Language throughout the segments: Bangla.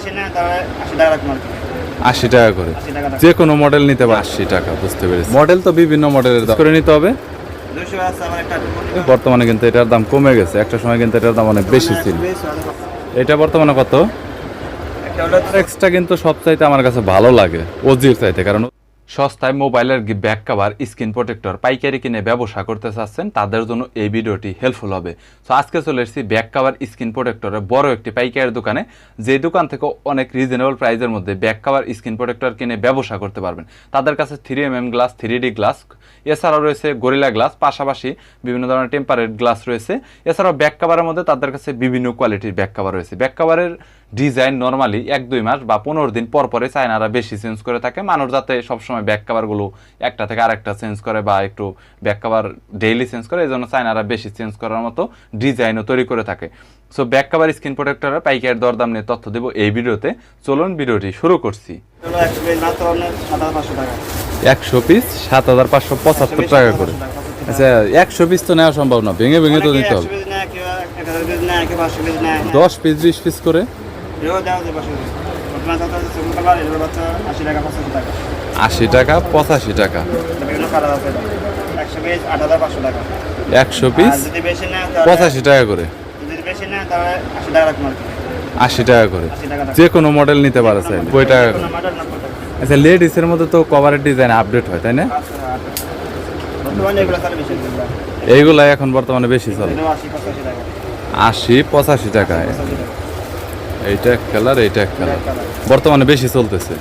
আশি টাকা রাখব আর কি। আশি টাকা করে। যে কোনো মডেল নিতে পারে। আশি টাকা বুঝতে পেরেছি। মডেল তো বিভিন্ন মডেলের দাম। করে নিতে হবে। দুশো আছে আমার একটা পূর্ণিমা। বর্তমানে কিন্তু এটার দাম কমে গেছে। একটা সময় কিন্তু এটার দাম অনেক বেশি ছিল। এটা বর্তমানে কত? এক্সটা এক্সট্রা কিন্তু সব চাইতে আমার কাছে ভালো লাগে ওজির চাইতে। কারণ সস্তায় মোবাইলের ব্যাক কাভার, স্ক্রিন প্রোটেক্টর, পাইকারি কিনে ব্যবসা করতে চাচ্ছেন, তাদের জন্য এই ভিডিওটি হেল্পফুল হবে। সো আজকে চলে এসেছি ব্যাক কাভার, স্ক্রিন প্রোটেক্টরের বড় একটি পাইকারি দোকানে, যে দোকান থেকে অনেক রিজনেবল প্রাইসের মধ্যে ব্যাক কাভার, স্ক্রিন প্রোটেক্টর কিনে ব্যবসা করতে পারবেন। তাদের কাছে three M M glass three D glass এছাড়াও রয়েছে গরিলা গ্লাস পাশাপাশি বিভিন্ন ধরনের টেম্পারেট গ্লাস রয়েছে। এছাড়াও ব্যাক কাভারের মধ্যে তাদের কাছে বিভিন্ন কোয়ালিটির ব্যাক কাভার রয়েছে। ব্যাক কাভারের ডিজাইন নর্মালি এক দুই মাস বা পনেরো দিন পর পরে চায়নারা বেশি চেঞ্জ করে থাকে। মানুষ যাতে সবসময় ব্যাক কাভারগুলো একটা থেকে আরেকটা চেঞ্জ করে বা একটু ব্যাক কাভার ডেইলি চেঞ্জ করে এই জন্য চায়নারা বেশি চেঞ্জ করার মতো ডিজাইনও তৈরি করে থাকে। সো ব্যাক কাভার স্ক্রিন প্রোটেক্টরের পাইকারি দরদাম নিয়ে তথ্য দেবো এই ভিডিওতে। চলুন ভিডিওটি শুরু করছি। একশো পিস সাত হাজার পাঁচশো পঁচাত্তর টাকা করে। আচ্ছা একশো পিস তো নেওয়া সম্ভব না ভেঙে ভেঙে তো দিতে হবে। দশ পিস বিশ পিস করে। এও দেওয়া যায় পাঁচশো পিস বর্তমান আছে সেগুন কালার এগুলো বাচ্চা আশি টাকা পঁচাশি টাকা। আশি টাকা পঁচাশি টাকা। বিভিন্ন কালার আছে একশো পিস আট হাজার পাঁচশো টাকা। একশো পিস যদি বেশি নেয় পঁচাশি টাকা করে। যদি বেশি নেয় তাহলে আশি টাকা রাখব আশি টাকা করে। যে কোনো মডেল নিতে পারে স্যার নব্বই টাকা আচ্ছা লেডিসের মধ্যে তো কভারের ডিজাইন আপডেট হয় তাই না? আচ্ছা, আচ্ছা। এইগুলাই এখন বর্তমানে বেশি চলে। আশি পঁচাশি টাকা আশি পঁচাশি টাকা পঁচাশি টাকা এইটা এক কালার এইটা এক কালার। বর্তমানে বেশি চলতেছে।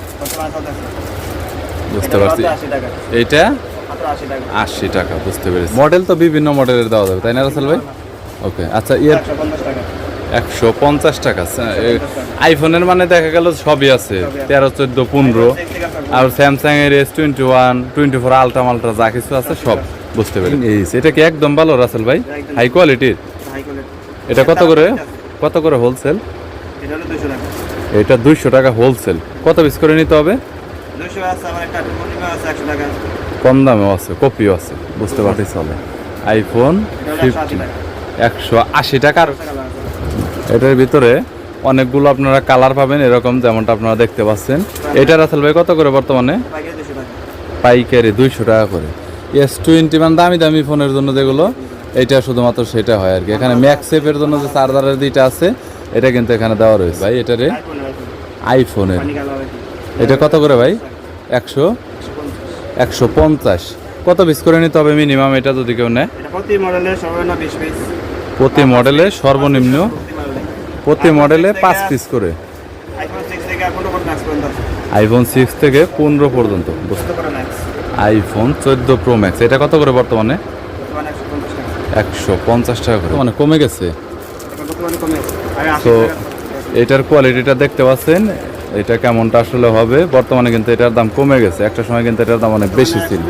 বুঝতে পারছি। এইটা? আশি টাকা। বুঝতে পেরেছি। মডেল তো বিভিন্ন মডেলের দেওয়া যাবে তাই না রাসেল ভাই? ওকে আচ্ছা ইয়ের একশো পঞ্চাশ টাকা। আইফোনের মানে দেখা গেল সবই আছে তেরো চোদ্দ পনেরো। আর স্যামসাং এর S twenty one twenty four ultra মাল্ট্রা যা কিছু আছে সব বুঝতে পেরেছি। এই এটা কি একদম ভালো রাসেল ভাই? হাই কোয়ালিটির এটা কত করে? কত করে হোলসেল এটা দুইশো টাকা হোলসেল কত পিস করে নিতে হবে? কম দামেও আছে কপিও আছে বুঝতে পারছি চলে আইফোন হলো একশো আশি টাকা। টাকার। এটার ভিতরে অনেকগুলো আপনারা কালার পাবেন এরকম যেমনটা আপনারা দেখতে পাচ্ছেন। এটা রাসেল ভাই কত করে বর্তমানে? পাইকারি দুইশো টাকা। করে। এস টোয়েন্টি মানে দামি দামি ফোনের জন্য যেগুলো এটা শুধুমাত্র সেটা হয় আর কি। এখানে ম্যাক্সেপের জন্য যে চার্জারের দুইটা আছে এটা কিন্তু এখানে দেওয়া রয়েছে। ভাই এটারে আইফোন আইফোন আইফোনের। এটা কত করে ভাই? একশো? একশো পঞ্চাশ। কত পিস করে নিতে হবে মিনিমাম এটা যদি কেউ নেয়? প্রতি মডেলের সর্বনিম্ন বিশ পিস প্রতি মডেলে সর্বনিম্ন প্রতি মডেলে পাঁচ পিস করে। আইফোন সিক্স থেকে পনেরো পর্যন্ত আছে। আইফোন চোদ্দ প্রো ম্যাক্স এটা কত করে বর্তমানে? বর্তমানে একশো পঞ্চাশ টাকা। একশো পঞ্চাশ টাকা করে। মানে কমে গেছে। তো এটার কোয়ালিটিটা দেখতে পাচ্ছেন এটা কেমনটা আসলে হবে বর্তমানে কিন্তু এটার দাম কমে গেছে একটা সময় কিন্তু এটার দাম অনেক বেশি ছিল।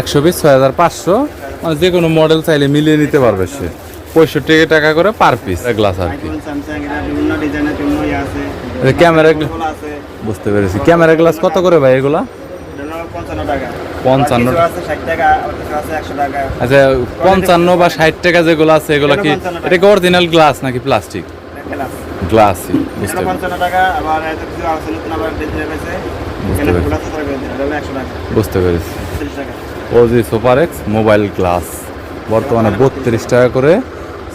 একশো বিশ ছয় হাজার পাঁচশো মানে যে কোনো মডেল চাইলে মিলিয়ে নিতে পারবে সে। পঁয়ষট্টি টাকা করে পার পিস গ্লাস আর কি। ক্যামেরা বুঝতে পেরেছি। ক্যামেরা গ্লাস কত করে ভাই এগুলা? পঞ্চান্ন আচ্ছা পঞ্চান্ন বা ষাট টাকা যেগুলো আছে এগুলো কি এগুলো 55 টাকা। এটা কি অরিজিনাল গ্লাস নাকি প্লাস্টিক গ্লাস বুঝতে বুঝতে পেরেছি। OG super X mobile glass বর্তমানে বত্রিশ টাকা করে।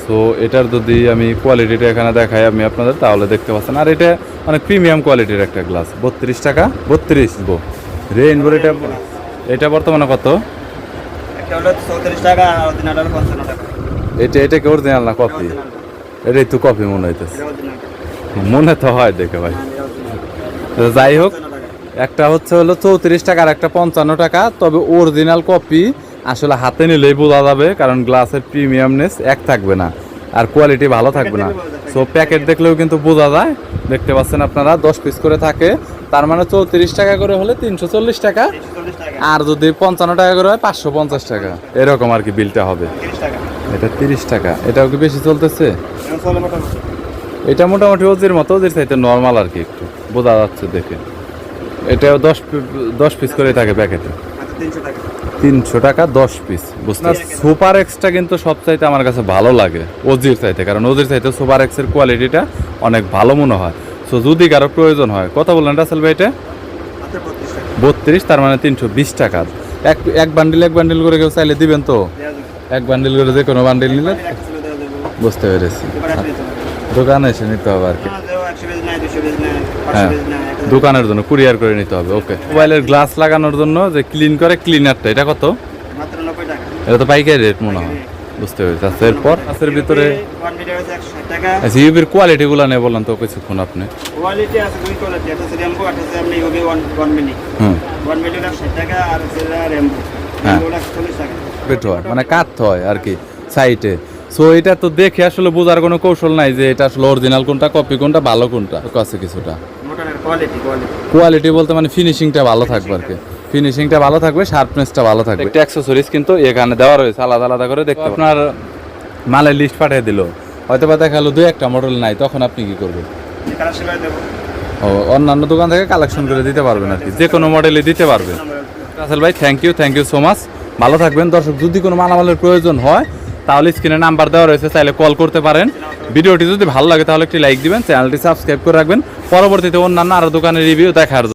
সো এটার যদি আমি কোয়ালিটিটা এখানে দেখাই আমি আপনাদের তাহলে দেখতে পাচ্ছেন। আর এটা অনেক প্রিমিয়াম কোয়ালিটির একটা গ্লাস বত্রিশ টাকা বত্রিশ গো। রেইনবোর এটা এটা বর্তমানে কত? এটা এটা কি অরিজিনাল না কপি এটাই তো কপি মনে হইতেছে। মনে তো হয় দেখে ভাই। যাই হোক একটা হচ্ছে হলো চৌত্রিশ টাকা আর একটা পঞ্চান্ন টাকা। তবে অরিজিনাল কপি আসলে হাতে নিলেই বোঝা যাবে কারণ গ্লাসের প্রিমিয়ামনেস এক থাকবে না আর কোয়ালিটি ভালো থাকবে না। সো প্যাকেট দেখলেও কিন্তু বোঝা যায়। দেখতে পাচ্ছেন আপনারা দশ পিস করে থাকে। তার মানে চৌত্রিশ টাকা করে হলে তিনশো চল্লিশ টাকা। আর যদি পঞ্চান্ন টাকা করে হয় পাঁচশো পঞ্চাশ টাকা। এরকম আর কি বিলটা হবে। এটা তিরিশ টাকা। এটাও কি বেশি চলতেছে? এটা মোটামুটি। ওজির মতো ওজির চাইতে নর্মাল আর কি একটু। বোঝা যাচ্ছে দেখে। এটাও দশ দশ পিস করে থাকে প্যাকেটে আচ্ছা তিনশো টাকা। তিনশো টাকা দশ পিস বুঝতে সুপার এক্সটা কিন্তু সব চাইতে আমার কাছে ভালো লাগে ওজির চাইতে। কারণ ওজির চাইতে সুপার এক্সের কোয়ালিটিটা অনেক ভালো মনে হয়। সো যদি কারও প্রয়োজন হয় কত বললেন রাসেল ভাই এটা? বত্রিশ তার মানে তিনশো বিশ টাকা। এক এক বান্ডিল এক বান্ডিল করে কেউ চাইলে দিবেন তো? এক বান্ডিল করে যে কোনো বান্ডিল নিলে? বুঝতে পেরেছি। দোকানে এসে নিতে হবে আর কি। হ্যাঁ হাজার দোকানের জন্য কুরিয়ার করে নিতে হবে ওকে। মোবাইলের গ্লাস লাগানোর জন্য যে ক্লিন করে ক্লিনারটা এটা কত? এটা তো পাইকারি রেট মনে হয়। বুঝতে পেরেছি। আচ্ছা এরপর ভিতরে আচ্ছা ইউবির কোয়ালিটিগুলো নিয়ে বললাম তো কিছুক্ষণ আপনি। কোয়ালিটি আছে দুই কোয়ালিটি একটা একটা হচ্ছে আপনি UB one one mini hmm. One ষাট টাকা আর র্যাম্বো হ্যাঁ। বেটো মানে কাটতে হয় আর কি সাইটে সো এটা তো দেখে আসলে বোঝার কোনো কৌশল নাই যে এটা আসলে অরিজিনাল কোনটা কপি কোনটা ভালো কোনটা। আছে কিছুটা। মোটরের কোয়ালিটি কোয়ালিটি কোয়ালিটি বলতে মানে ফিনিশিংটা ভালো থাকবে আর কি। ফিনিশিংটা ভালো থাকবে শার্পনেসটা ভালো থাকবে। একটা অ্যাক্সেসরিজ কিন্তু এখানে দেওয়া রয়েছে আলাদা আলাদা করে দেখতে আপনার মালের লিস্ট পাঠিয়ে দিল। হয়তো বা দেখাল দুই একটা মডেল নাই তখন আপনি কি করবেন? ও অন্যান্য দোকান থেকে কালেকশন করে দিতে পারবেন আর কি যে কোনো মডেলে দিতে পারবেন। রাসেল ভাই thank you thank you so much ভালো থাকবেন। দর্শক যদি কোনো মালামালের প্রয়োজন হয় তাহলে স্ক্রিনে নাম্বার দেওয়া রয়েছে চাইলে কল করতে পারেন। ভিডিওটি যদি ভালো লাগে তাহলে একটি লাইক দিবেন চ্যানেলটি সাবস্ক্রাইব করে রাখবেন। পরবর্তীতে অন্যান্য আরও দোকানের রিভিউ দেখার জন্য।